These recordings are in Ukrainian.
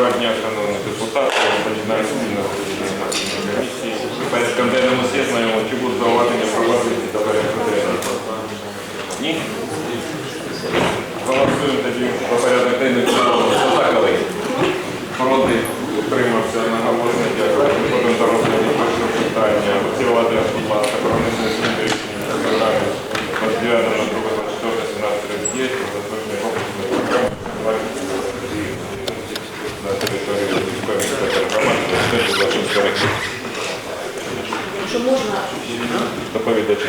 Доброго дня, шановні депутати. Починаю спільне засідання нашої комісії. Порядком денному всі знайомо, чи будуть зауваження пропозиції до порядку денного? Ні? Голосуємо тоді по порядку денному. Хто за, колеги? Проти? Утримався одноголосно. Дякую. Переходимо до розгляду першого питання. Олексій Володимирович, будь ласка, про внесення змін до рішення програми 29 на 2 24 17 39 про затвердження комплексної програми на території Львівської міської громади на 26 років. Якщо можна, Доповідачі.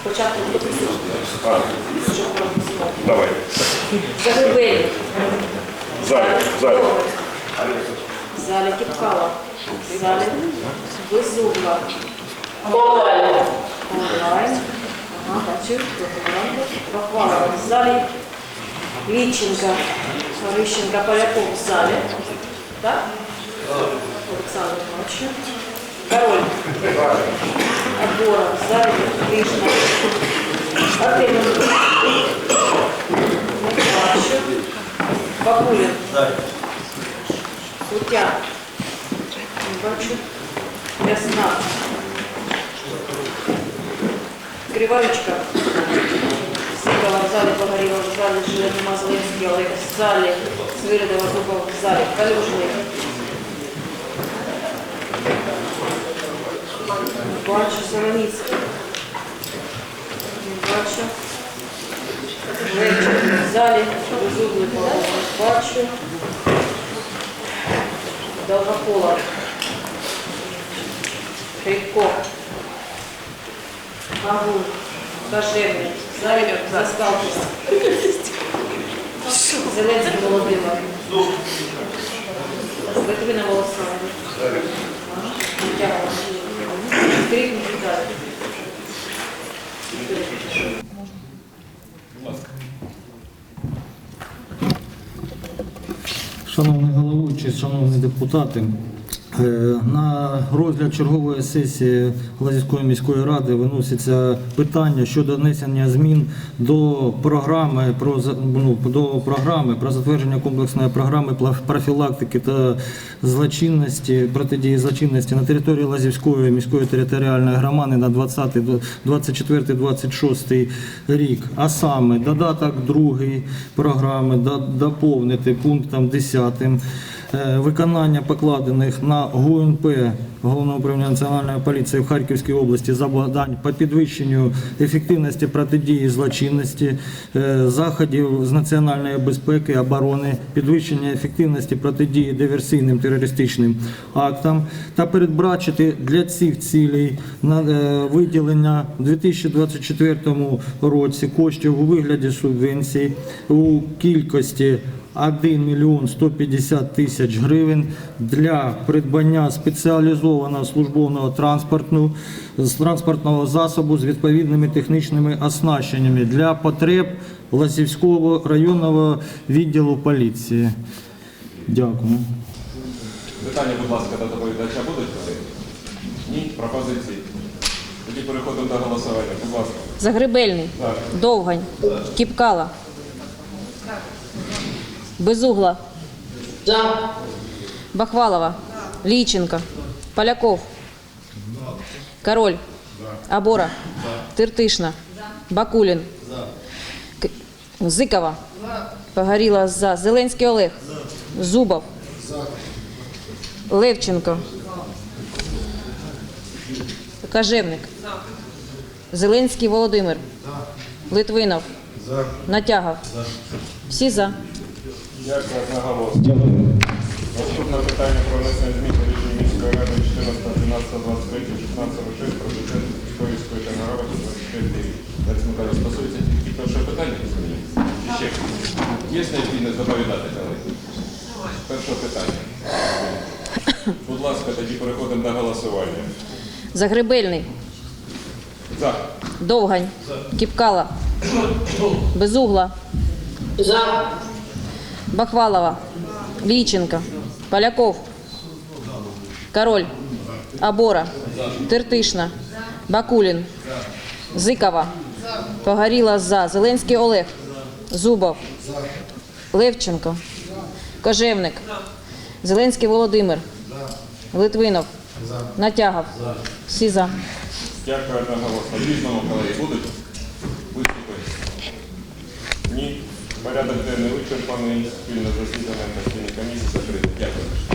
спочатку щоб проголосувати. давай. Залі, в залі. В Кіпкала. В залі Безугла. Онлайн. Ага, бачу. Похвала. В залі Ліченка. Рищенка, Поляков в залі. Так? Олександр бачу. Король. Абора. Залі Кришна. Не бачу. Ясна. Криворучка. Сикова в залі Погоріла, в залі Жилянима Зеленський, Олег в залі Свиридова, Зубов в залі Калюжний. Не бачу Солоніцький. Не бачу. Левченко в залі, Безуглий не бачу. Долгопола. Крипко. Агун. Кожевник. Завідок. Заскалкис. Зеленський Володимир. Литвина Волосана. Тягова. Шановний головуючий, шановні депутати, на розгляд чергової сесії Лазівської міської ради виноситься питання щодо внесення змін до програми про ну, до програми про затвердження комплексної програми профілактики та злочинності протидії злочинності на території Лазівської міської територіальної громади на 20, 24-26 рік. А саме додаток другий програми до- доповнити пунктом 10 е, виконання покладених на ГУНП Головного управління Національної поліції в Харківській області завдань по підвищенню ефективності протидії злочинності, е, заходів з національної безпеки, оборони, підвищення ефективності протидії диверсійним терористичним актам та передбачити для цих цілей е, виділення у 2024 році коштів у вигляді субвенцій у кількості 1 мільйон 150 тисяч гривень для придбання спеціалізованого службового транспорту транспортного засобу з відповідними технічними оснащеннями для потреб Лазівського районного відділу поліції. Дякую. Питання, будь ласка, до доповідача будуть? Ні? Пропозиції? Тоді переходимо до голосування. Будь ласка. Загребельний. Так. Довгань. Кіпкала. Безугла. Бахвалова. Ліченко. Поляков. Король. Абора. Тиртишна. Бакулін. Зикова. Погоріла за. Зеленський Олег. Зубов. Левченко. Кажевник. Зеленський Володимир. Литвинов. Натягов. Всі за. Дякую, одноголосно. Наступне питання про внесення змін до рішення міської ради 14, 12, 23, 16, 6 про бюджет міської Чорногоради 25 рік. Олексій Миколаївич, стосується тільки першого питання зміни? Ще? Є необхідність доповідати, колеги? Перше питання. Будь ласка, тоді переходимо до голосування. Загребельний. За. Довгань. Кіпкала. Безугла. Бахвалова. Ліченко. Поляков. Король. Абора. Тиртишна. Бакулін. Зикова. Погоріла за. Зеленський Олег. Зубов. Левченко. Кожевник. Зеленський Володимир. Литвинов. Натягов. Всі за. Дякую одноголосно. Різному колеги будуть виступи? Ні. Порядок денний вичерпаний. Спільне засідання постійної комісії закрите. Дякую.